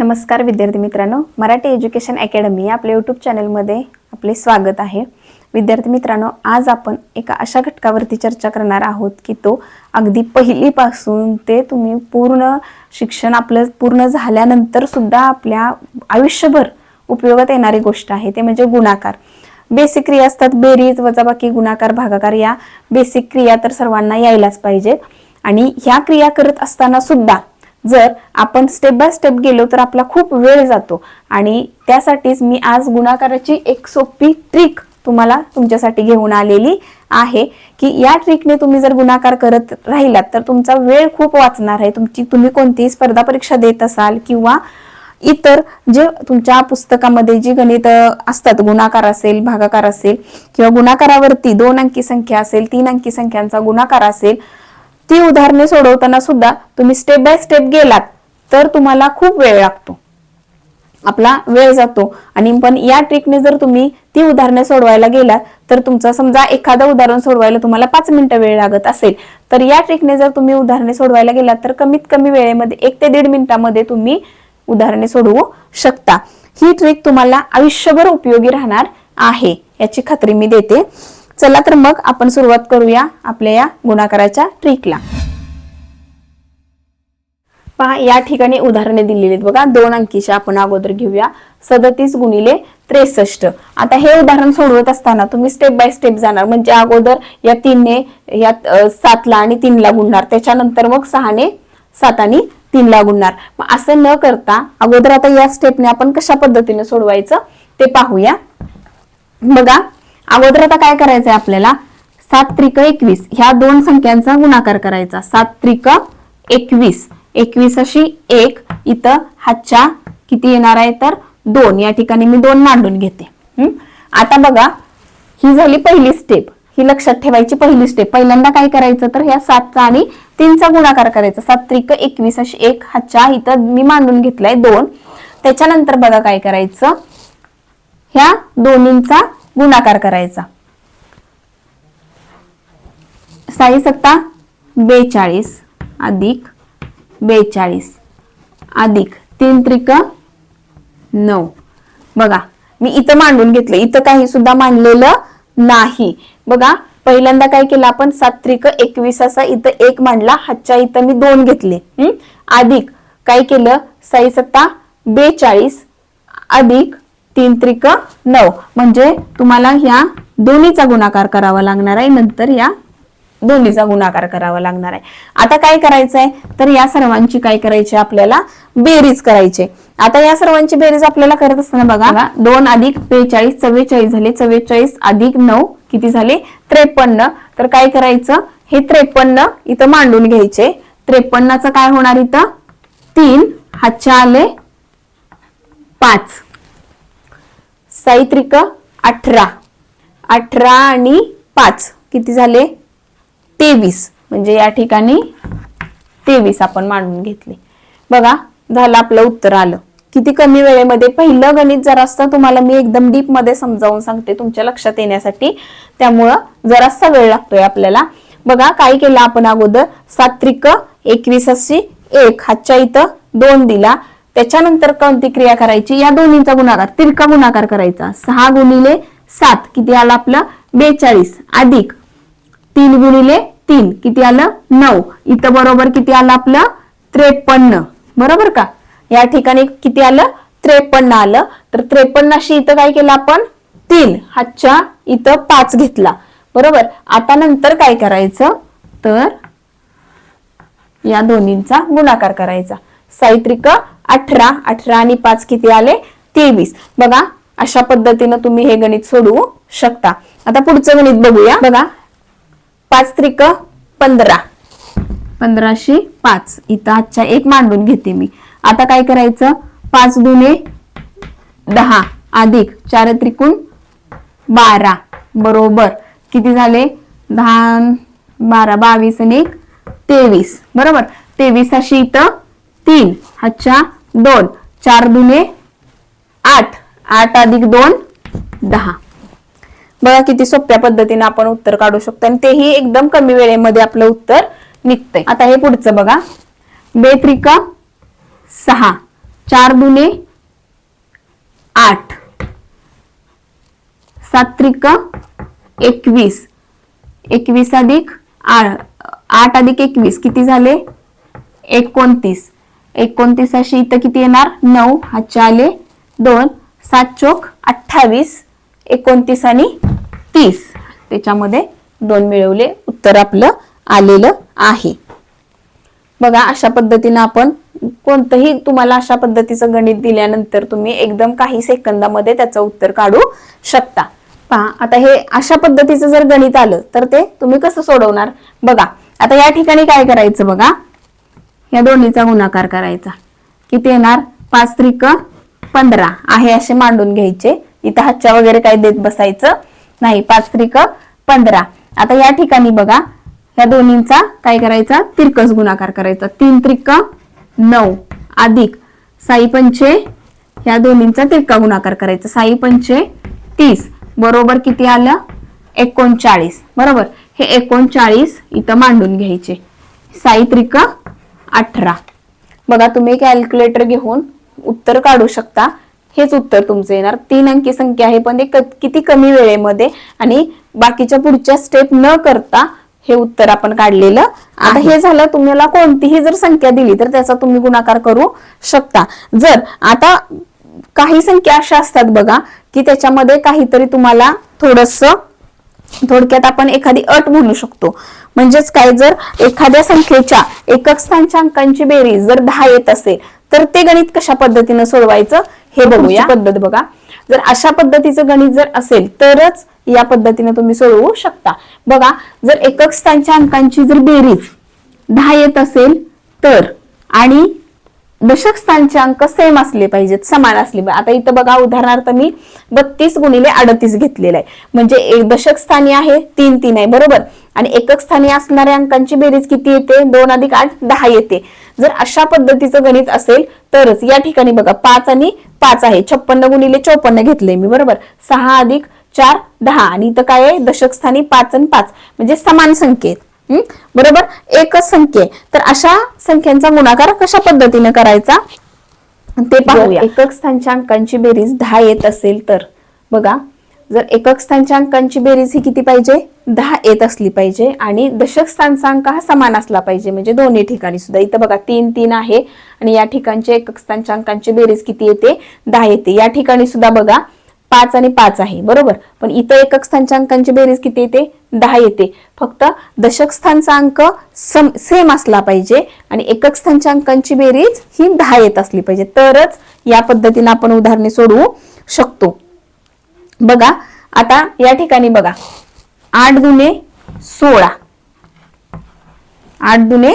नमस्कार विद्यार्थी मित्रांनो मराठी एज्युकेशन अकॅडमी या आपल्या यूट्यूब चॅनलमध्ये आपले स्वागत आहे. विद्यार्थी मित्रांनो आज आपण एका अशा घटकावरती चर्चा करणार आहोत की तो अगदी पहिलीपासून ते तुम्ही पूर्ण शिक्षण आपलं पूर्ण झाल्यानंतर सुद्धा आपल्या आयुष्यभर उपयोगात येणारी गोष्ट आहे. ते म्हणजे गुणाकार. बेसिक क्रिया असतात बेरीज वजाबाकी गुणाकार भागाकार या बेसिक क्रिया तर सर्वांना यायलाच पाहिजेत. आणि ह्या क्रिया करत असताना सुद्धा जर आपण स्टेप बाय स्टेप गेलो तर आपला खूप वेळ जातो. आणि त्यासाठीच मी आज गुणाकाराची एक सोपी ट्रिक तुम्हाला तुमच्यासाठी घेऊन आलेली आहे की या ट्रिकने तुम्ही जर गुणाकार करत राहिलात तर तुमचा वेळ खूप वाचणार आहे. तुमची तुम्ही कोणतीही स्पर्धा परीक्षा देत असाल किंवा इतर जे तुमच्या पुस्तकामध्ये जी गणित असतात गुणाकार असेल भागाकार असेल किंवा गुणाकारावरती दोन अंकी संख्या असेल तीन अंकी संख्यांचा गुणाकार असेल ती उदाहरणे सोडवताना सुद्धा तुम्ही स्टेप बाय स्टेप गेलात तर तुम्हाला खूप वेळ लागतो. आपला वेळ जातो. आणि पण या ट्रिकने जर तुम्ही ती उदाहरणे सोडवायला गेलात तर तुमचं समजा एखादं उदाहरण सोडवायला तुम्हाला पाच मिनिटं वेळ लागत असेल तर या ट्रिकने जर तुम्ही उदाहरणे सोडवायला गेलात तर कमीत कमी वेळेमध्ये एक ते दीड मिनिटामध्ये तुम्ही उदाहरणे सोडवू शकता. ही ट्रिक तुम्हाला आयुष्यभर उपयोगी राहणार आहे याची खात्री मी देते. चला तर मग आपण सुरुवात करूया आपल्या या गुणाकाराच्या ट्रिकला पहा या ठिकाणी उदाहरणे दिलेली आहेत बघा. दोन अंकीच्या आपण अगोदर घेऊया. सदतीस गुणिले त्रेसष्ट. आता हे उदाहरण सोडवत असताना तुम्ही स्टेप बाय स्टेप जाणार. म्हणजे अगोदर या तीनने या सातला आणि तीनला गुणणार. त्याच्यानंतर मग सहाने सात आणि तीनला गुणणार. मग असं न करता अगोदर आता या स्टेपने आपण कशा पद्धतीने सोडवायचं ते पाहूया. बघा अगोदर आता काय करायचंय आपल्याला? सात त्रिक एकवीस. ह्या दोन संख्यांचा गुणाकार करायचा. सात त्रिक एकवीस. एकवीस अशी एक. इथं हातच्या किती येणार आहे? तर दोन. या ठिकाणी मी दोन मांडून घेते. आता बघा ही झाली पहिली स्टेप ही लक्षात ठेवायची पहिली स्टेप पहिल्यांदा काय करायचं? तर ह्या सातचा आणि तीनचा गुणाकार करायचा. सात त्रिक एकवीस अशी एक. हातच्या इथं मी मांडून घेतलाय दोन. त्याच्यानंतर बघा काय करायचं? ह्या दोन्हींचा गुणाकार करायचा. साई सत्ता बेचाळीस अधिक बेचाळीस अधिक तीन त्रिक नऊ. बघा मी इथं मांडून घेतलं. इथं काही सुद्धा मांडलेलं नाही. बघा पहिल्यांदा काय केलं आपण? सात त्रिक एकवीस असा इथं एक मांडला. हातच्या इथं मी दोन घेतले. अधिक काय केलं? साई सत्ता बेचाळीस अधिक तीन त्रिक नऊ. म्हणजे तुम्हाला ह्या दोन्हीचा गुणाकार करावा लागणार आहे. नंतर या दोन्हीचा गुणाकार करावा लागणार आहे. आता काय करायचं आहे तर या सर्वांची काय करायची आपल्याला? बेरीज करायची. आता या सर्वांची बेरीज आपल्याला करत असताना बघा दोन अधिक बेचाळीस चव्वेचाळीस झाले. चव्वेचाळीस अधिक नऊ किती झाले? त्रेपन्न. तर काय करायचं? हे त्रेपन्न इथं मांडून घ्यायचे. त्रेपन्नाचं काय होणार इथं? तीन. हातच्या आले पाच. साईत्रिक अठरा. अठरा आणि पाच. किती झाले? तेवीस. म्हणजे या ठिकाणी तेवीस आपण मांडून घेतले. बघा झालं आपलं उत्तर आलं. किती कमी वेळेमध्ये पहिलं गणित जर असतं तुम्हाला मी एकदम डीपमध्ये समजावून सांगते तुमच्या लक्षात येण्यासाठी. त्यामुळं जरासा वेळ लागतोय आपल्याला. बघा काय केलं आपण अगोदर? सात्रिक एकवीस अशी एक. हातच्या इथं दोन दिला. त्याच्यानंतर कोणती क्रिया करायची. या दोन्हीचा गुणाकार तिरका गुणाकार करायचा. सहा गुणिले सात किती आला आपलं? बेचाळीस. अधिक तीन गुणिले तीन किती आलं? नऊ. इथं बरोबर किती आलं आपलं? त्रेपन्न. बरोबर का? या ठिकाणी किती आलं? त्रेपन्न आलं. तर त्रेपन्नाशी इथं काय केलं आपण? तीन. हातच्या इथं पाच घेतला. बरोबर? आता नंतर काय करायचं? तर या दोन्हींचा गुणाकार करायचा. साहित्रिक अठरा अठरा आणि पाच किती आले? तेवीस. बघा अशा पद्धतीनं तुम्ही हे गणित सोडवू शकता. आता पुढचं गणित बघूया. बघा पाच त्रिक पंधरा. पंधराशे पाच. इथं आजच्या एक मांडून घेते मी. आता काय करायचं? पाच दुने दहा अधिक चार त्रिकोण बारा. बरोबर. किती झाले? दहा बारा बावीस आणि एक तेवीस. बरोबर. तेवीस अशी इथं तीन. हातच्या दोन चार दुने आठ. आठ अधिक दोन दहा. बघा किती सोप्या पद्धतीने आपण उत्तर काढू शकतो आणि तेही एकदम कमी वेळेमध्ये आपलं उत्तर निघतंय. आता हे पुढचं बघा. बेत्रिका सहा. चार दुने आठ. सात त्रिक एकवीस. एकवीस अधिक आठ अधिक एकवीस. किती झाले? एकोणतीस. एकोणतीस अशी इथं किती येणार? नऊ हातच्या आले दोन सात चोक अठ्ठावीस एकोणतीस आणि तीस. त्याच्यामध्ये दोन मिळवले उत्तर आपलं आलेलं आहे. बघा अशा पद्धतीनं आपण कोणतंही तुम्हाला अशा पद्धतीचं गणित दिल्यानंतर तुम्ही एकदम काही सेकंदामध्ये त्याचं उत्तर काढू शकता. पहा आता हे अशा पद्धतीचं जर गणित आलं तर ते तुम्ही कसं सोडवणार? बघा आता या ठिकाणी काय करायचं बघा? या दोन्हीचा गुणाकार करायचा. किती येणार? पाच त्रिक पंधरा. आहे असे मांडून घ्यायचे. इथं हातच्या वगैरे काही देत बसायचं नाही. पाच त्रिक पंधरा. आता या ठिकाणी बघा या दोन्हींचा काय करायचा? तिरकस गुणाकार करायचा. तीन त्रिक नऊ अधिक साई पंचे या दोन्हींचा तिरका गुणाकार करायचा. साई पंचे तीस. बरोबर किती आलं? एकोणचाळीस. बरोबर. हे एकोणचाळीस इथं मांडून घ्यायचे. साई त्रिक अठरा. बघा तुम्ही कॅल्क्युलेटर घेऊन उत्तर काढू शकता. हेच उत्तर तुमचं येणार. तीन अंकी संख्या आहे पण ते किती कमी वेळेमध्ये आणि बाकीच्या पुढच्या स्टेप न करता हे उत्तर आपण काढलेलं आता हे झालं तुम्हाला कोणतीही जर संख्या दिली तर त्याचा तुम्ही गुणाकार करू शकता. जर आता काही संख्या अशा असतात बघा की त्याच्यामध्ये काहीतरी तुम्हाला थोडस थोडक्यात आपण एखादी अट म्हणू शकतो. म्हणजेच काय जर एखाद्या संख्येच्या एकक स्थानच्या अंकांची बेरीज जर दहा येत असेल तर ते गणित कशा पद्धतीनं सोडवायचं हे बघूया. पद्धत बघा. जर अशा पद्धतीचं गणित जर असेल तरच या पद्धतीने तुम्ही सोडवू शकता. बघा जर एकक स्थानच्या अंकांची जर बेरीज दहा येत असेल तर आणि दशक स्थानचे अंक सेम असले पाहिजेत समान असले पाहिजे आता इथं बघा उदाहरणार्थ मी बत्तीस गुणिले अडतीस घेतलेलं आहे. म्हणजे एक दशक स्थानी आहे तीन तीन आहे बरोबर? आणि एकक स्थानी असणाऱ्या अंकांची बेरीज किती येते? दोन अधिक आठ दहा येते. जर अशा पद्धतीचं गणित असेल तरच या ठिकाणी बघा पाच आणि पाच आहे. छप्पन्न गुणिले चौपन्न घेतले मी बरोबर? सहा अधिक चार दहा. आणि इथं काय आहे? दशक स्थानी पाच आणि पाच. म्हणजे समान संख्येत. बरोबर? एकच संख्या. तर अशा संख्यांचा गुणाकार कशा पद्धतीने करायचा? ते पाहूया. एकक स्थानच्या अंकांची बेरीज दहा येत असेल तर. बघा जर एकक स्थानच्या अंकांची बेरीज ही किती पाहिजे? दहा येत असली पाहिजे आणि दशक स्थानचा अंक हा समान असला पाहिजे. म्हणजे दोन्ही ठिकाणी सुद्धा. इथं बघा तीन तीन आहे आणि या ठिकाणचे एकक स्थानच्या अंकांची बेरीज किती येते? दहा येते. या ठिकाणी सुद्धा बघा पाच आणि पाच आहे बरोबर? पण इतर एकक स्थानच्या अंकांची बेरीज किती येते? दहा येते. फक्त दशक स्थानचा अंक सेम असला पाहिजे आणि एकक स्थानच्या अंकांची बेरीज ही दहा येत असली पाहिजे. तरच या पद्धतीने आपण उदाहरणे सोडवू शकतो. बघा आता या ठिकाणी बघा. आठ दुने सोळा. आठ दुने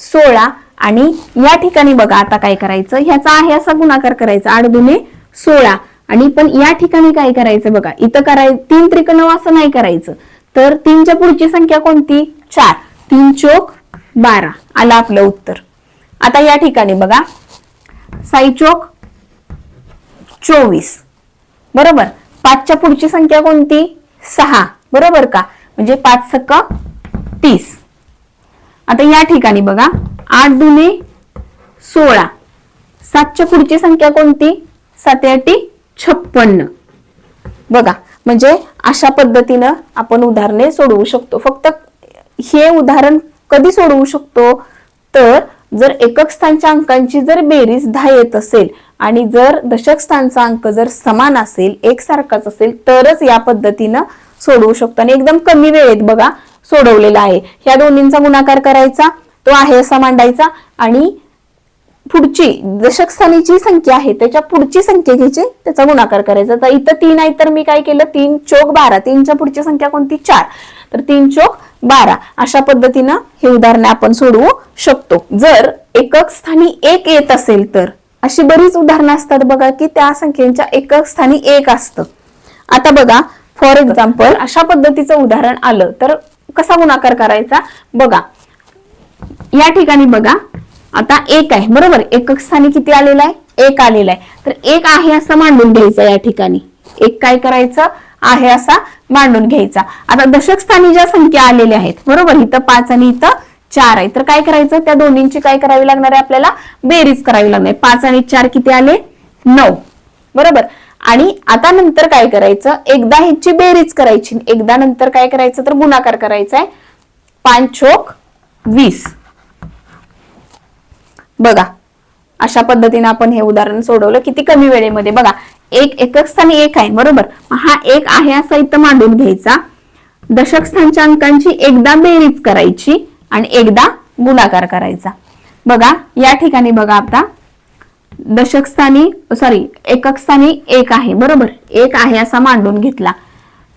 सोळा आणि या ठिकाणी बघा आता काय करायचं. ह्याचा आहे असा गुणाकार करायचा. आठ दुने सोळा. आणि पण या ठिकाणी काय करायचं बघा इथं करायचं तीन त्रिकोण असं नाही करायचं. तर तीनच्या पुढची संख्या कोणती? चार. तीन चोक बारा. आलं आपलं उत्तर. आता या ठिकाणी बघा. साई चोक चोवीस. बरोबर? पाचच्या पुढची संख्या कोणती? सहा. बरोबर का? म्हणजे पाच सक्क तीस. आता या ठिकाणी बघा. आठ दुने सोळा. सातच्या पुढची संख्या कोणती? सात आठी छप्पन्न. बघा म्हणजे अशा पद्धतीनं आपण उदाहरणे सोडवू शकतो. फक्त हे उदाहरण कधी सोडवू शकतो? तर जर एकक स्थानच्या अंकांची जर बेरीज दहा येत असेल आणि जर दशक स्थानचा अंक जर समान असेल एकसारखाच असेल तरच या पद्धतीनं सोडवू शकतो. आणि एकदम कमी वेळेत बघा सोडवलेला आहे. ह्या दोन्हींचा गुणाकार करायचा तो आहे असा मांडायचा आणि पुढची दशक जी संख्या आहे त्याच्या पुढची संख्या घ्यायची त्याचा गुणाकार करायचा. तर इथं तीन आहे तर मी काय केलं? तीन चोक बारा. तीनच्या पुढची संख्या कोणती? चार. तर तीन चोक बारा. अशा पद्धतीनं हे उदाहरणे आपण सोडवू शकतो. जर एकक स्थानी एक येत असेल तर अशी बरीच उदाहरणं असतात बघा की त्या संख्येच्या एकक स्थानी एक असतं. आता बघा फॉर एक्झाम्पल अशा पद्धतीचं उदाहरण आलं तर कसा गुणाकार करायचा? बघा या ठिकाणी बघा आता एक आहे बरोबर? एकक स्थानी किती आलेला आहे? एक आलेला आहे. तर एक आहे असं मांडून घ्यायचं या ठिकाणी. एक काय करायचं? आहे असा मांडून घ्यायचा. आता दशक स्थानी ज्या संख्या आलेल्या आहेत बरोबर? इथं पाच आणि इथं चार आहे. तर काय करायचं? त्या दोन्हींची काय करावी लागणार आहे आपल्याला? बेरीज करावी लागणार आहे. पाच आणि चार किती आले? नऊ. बरोबर? आणि आता नंतर काय करायचं? एकदा ह्याची बेरीज करायची. एकदा नंतर काय करायचं? तर गुणाकार करायचा आहे. पाच चोक वीस. बघा अशा पद्धतीने आपण हे उदाहरण सोडवलं. किती कमी वेळेमध्ये? बघा एक एकक स्थानी एक आहे बरोबर? हा एक आहे असा इथं मांडून घ्यायचा. दशक स्थानच्या अंकांची एकदा बेरीज करायची आणि एकदा गुणाकार करायचा. बघा या ठिकाणी बघा आता. दशक स्थानी सॉरी एकक स्थानी एक आहे बरोबर? एक आहे असा मांडून घेतला.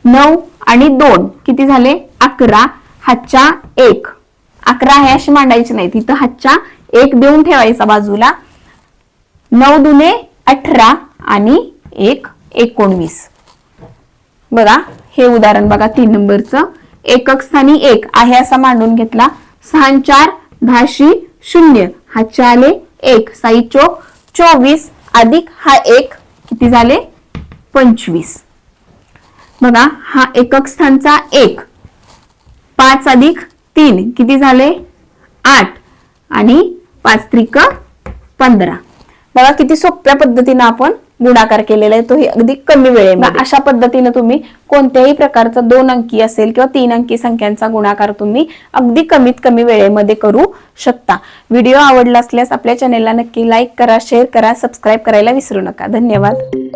नऊ आणि दोन किती झाले? अकरा. हातच्या एक. अकरा आहे अशी मांडायची नाही तिथं हातच्या एक देऊन ठेवायचा बाजूला. नऊ दुने अठरा आणि एक एकोणवीस. बघा हे उदाहरण बघा तीन नंबरचं. एकक स्थानी एक आहे असा मांडून घेतला. सहा चार दहाशी शून्य. हा चाले एक. साई चोक चोवीस अधिक हा एक. किती झाले? पंचवीस. बघा हा एकक स्थानचा एक. पाच अधिक तीन. किती झाले? आठ. आणि पाच त्रिक पंधरा. बघा किती सोप्या पद्धतीनं आपण गुणाकार केलेला आहे तोही अगदी कमी वेळेमध्ये. अशा पद्धतीनं तुम्ही कोणत्याही प्रकारचा दोन अंकी असेल किंवा तीन अंकी संख्यांचा गुणाकार तुम्ही अगदी कमीत कमी वेळेमध्ये करू शकता. व्हिडिओ आवडला असल्यास आपल्या चॅनेलला नक्की लाईक करा शेअर करा सबस्क्राईब करायला विसरू नका. धन्यवाद.